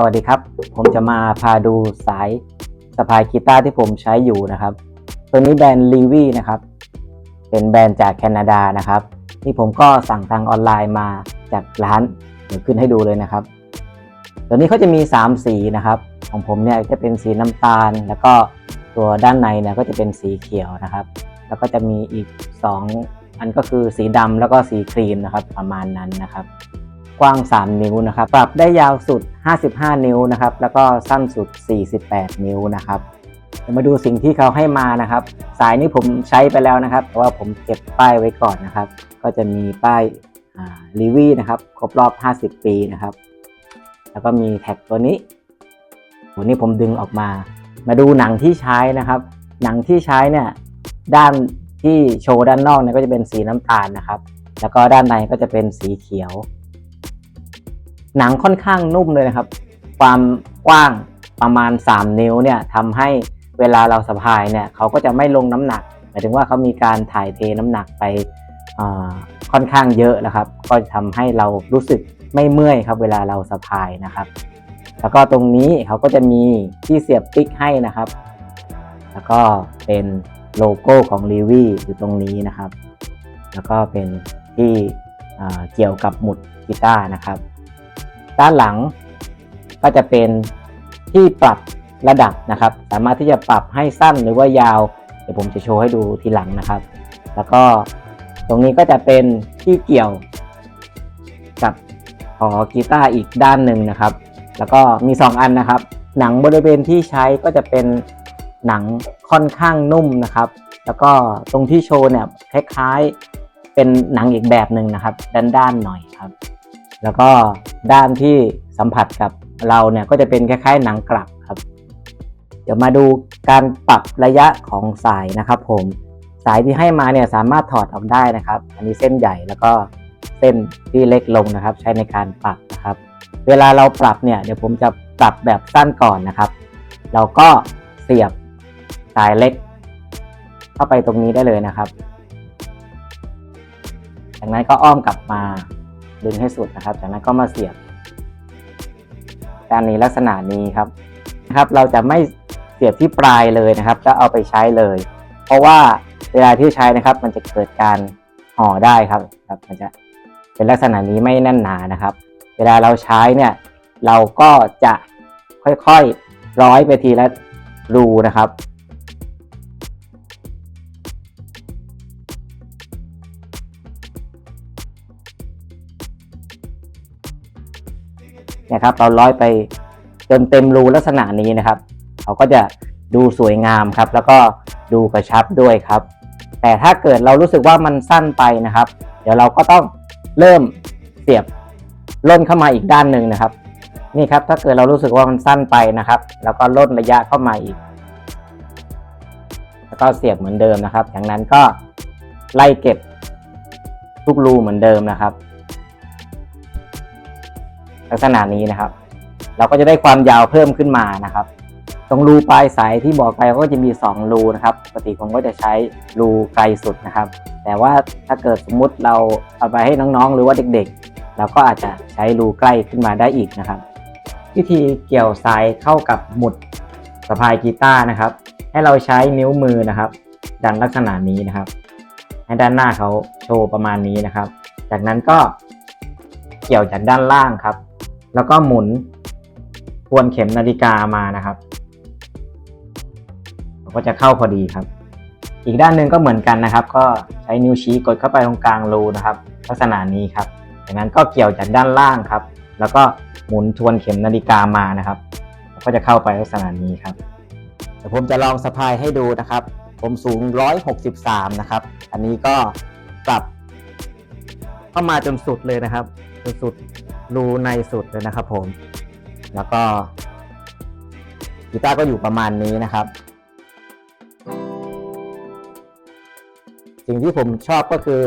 สวัสดีครับ ผมจะมาพาดูสายสะพายกีตาร์ที่ผมใช้อยู่นะครับ ตัวนี้แบรนด์ลีวีนะครับ เป็นแบรนด์จากแคนาดานะครับ นี่ผมก็สั่งทางออนไลน์มาจากร้านเดี๋ยวขึ้นให้ดูเลยนะครับ ตัวนี้เขาจะมี 3 สีนะครับ ของผมเนี่ยจะเป็นสีน้ำตาล แล้วก็ตัวด้านในเนี่ยก็จะเป็นสีเขียวนะครับ แล้วก็จะมีอีก 2 อันก็คือสีดำแล้วก็สีครีมนะครับประมาณนั้นนะครับ กว้าง 3 นิ้วนะครับ ปรับได้ยาวสุด 55 นิ้วนะครับ แล้วก็สั้นสุด 48 นิ้วนะครับเดี๋ยวมาดูสิ่งที่เขาให้มานะครับ สายนี้ผมใช้ไปแล้วนะครับ แต่ว่าผมเก็บป้ายไว้ก่อนนะครับ ก็จะมีป้ายลีวีนะครับครบรอบ 50 ปีนะครับ แล้วก็มีแท็กตัวนี้วันนี้ผมดึงออกมา มาดูหนังที่ใช้นะครับ หนังที่ใช้เนี่ยด้านที่โชว์ด้านนอกเนี่ยก็จะเป็นสีน้ำตาลนะครับ แล้วก็ด้านในก็จะเป็นสีเขียว หนังค่อนข้างนุ่มเลยนะครับ ความกว้างประมาณ 3 นิ้วเนี่ยทำให้เวลาเราสะพายเนี่ยเขาก็จะไม่ลงน้ำหนักหมายถึงว่าเขามีการถ่ายเทน้ำหนักไปค่อนข้างเยอะนะครับ ก็จะทำให้เรารู้สึกไม่เมื่อยครับ เวลาเราสะพายนะครับ แล้วก็ตรงนี้เขาก็จะมีที่เสียบปิ๊กให้นะครับ แล้วก็เป็นโลโก้ของ l ีวีอยู่ตรงนี้นะครับ แล้วก็เป็นที่เกี่ยวกับหมุดกีตาร์นะครับ ด้านหลังก็จะเป็นที่ปรับระดับนะครับ สามารถที่จะปรับให้สั้นหรือว่ายาว เดี๋ยวผมจะโชว์ให้ดูทีหลังนะครับ แล้วก็ตรงนี้ก็จะเป็นที่เกี่ยวกับขอกีตาร์อีกด้านหนึ่งนะครับ แล้วก็มี 2 อันนะครับ หนังบริเวณที่ใช้ก็จะเป็นหนังค่อนข้างนุ่มนะครับ แล้วก็ตรงที่โชว์เนี่ยคล้ายๆเป็นหนังอีกแบบหนึ่งนะครับ ด้านๆหน่อยครับ แล้วก็ด้านที่สัมผัสกับเราเนี่ยก็จะเป็นคล้ายๆหนังกลับครับ เดี๋ยวมาดูการปรับระยะของสายนะครับผมสายที่ให้มาเนี่ยสามารถถอดออกได้นะครับ อันนี้เส้นใหญ่แล้วก็เส้นที่เล็กลงนะครับ ใช้ในการปรับนะครับ เวลาเราปรับเนี่ยเดี๋ยวผมจะปรับแบบสั้นก่อนนะครับ เราก็เสียบสายเล็ก เข้าไปตรงนี้ได้เลยนะครับ จากนั้นก็อ้อมกลับมา ดึงให้สุดนะครับ จากนั้นก็มาเสียบด้านนี้ลักษณะนี้ครับนะครับ เราจะไม่เสียบที่ปลายเลยนะครับจะเอาไปใช้เลย เพราะว่าเวลาที่ใช้นะครับ มันจะเกิดการห่อได้ครับครับมันจะเป็นลักษณะนี้ไม่แน่นหนานะครับ เวลาเราใช้เนี่ยเราก็จะค่อยๆร้อยไปทีละรูนะครับ นะครับ เราร้อยไปจนเต็มรูลักษณะนี้นะครับเขาก็จะดูสวยงามครับ แล้วก็ดูกระชับด้วยครับ แต่ถ้าเกิดเรารู้สึกว่ามันสั้นไปนะครับ เดี๋ยวเราก็ต้องเริ่มเสียบล่นเข้ามาอีกด้านหนึ่งนะครับ นี่ครับถ้าเกิดเรารู้สึกว่ามันสั้นไปนะครับ แล้วก็ล่นระยะเข้ามาอีก แล้วก็เสียบเหมือนเดิมนะครับจากนั้นก็ไล่เก็บทุกรูเหมือนเดิมนะครับ ลักษณะนี้นะครับ เราก็จะได้ความยาวเพิ่มขึ้นมานะครับ ตรงรูปลายสายที่บอกไปก็จะมี 2 รูนะครับปกติผมก็จะใช้รูไกลสุดนะครับ แต่ว่าถ้าเกิดสมมุติเราเอาไปให้น้องๆ หรือว่าเด็กๆเราก็อาจจะใช้รูใกล้ขึ้นมาได้อีกนะครับ วิธีเกี่ยวสายเข้ากับหมุดสะพายกีตาร์นะครับ ให้เราใช้นิ้วมือนะครับ ดันลักษณะนี้นะครับ ให้ด้านหน้าเขาโชว์ประมาณนี้นะครับ จากนั้นก็เกี่ยวจากด้านล่างครับ แล้วก็หมุนทวนเข็มนาฬิกามานะครับก็จะเข้าพอดีครับ อีกด้านหนึ่งก็เหมือนกันนะครับ ก็ใช้นิ้วชี้กดเข้าไปตรงกลางรูนะครับ ลักษณะนี้ครับจากนั้นก็เกี่ยวจากด้านล่างครับ แล้วก็หมุนทวนเข็มนาฬิกามานะครับก็จะเข้าไปลักษณะนี้ครับเดี๋ยวผมจะลองสะพายให้ดูนะครับ ผมสูง 163 นะครับ อันนี้ก็ปรับเข้ามาจนสุดเลยนะครับ จนสุด รูในสุดเลยนะครับผม แล้วก็กีตาร์ก็อยู่ประมาณนี้นะครับ สิ่งที่ผมชอบก็คือ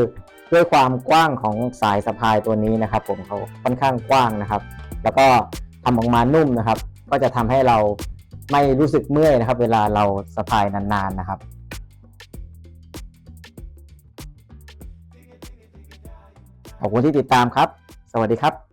ด้วยความกว้างของสายสะพายตัวนี้นะครับ ผมเขาค่อนข้างกว้างนะครับ แล้วก็ทำออกมานุ่มนะครับ ก็จะทำให้เราไม่รู้สึกเมื่อยนะครับ เวลาเราสะพายนานๆนะครับขอบคุณที่ติดตามครับ สวัสดีครับ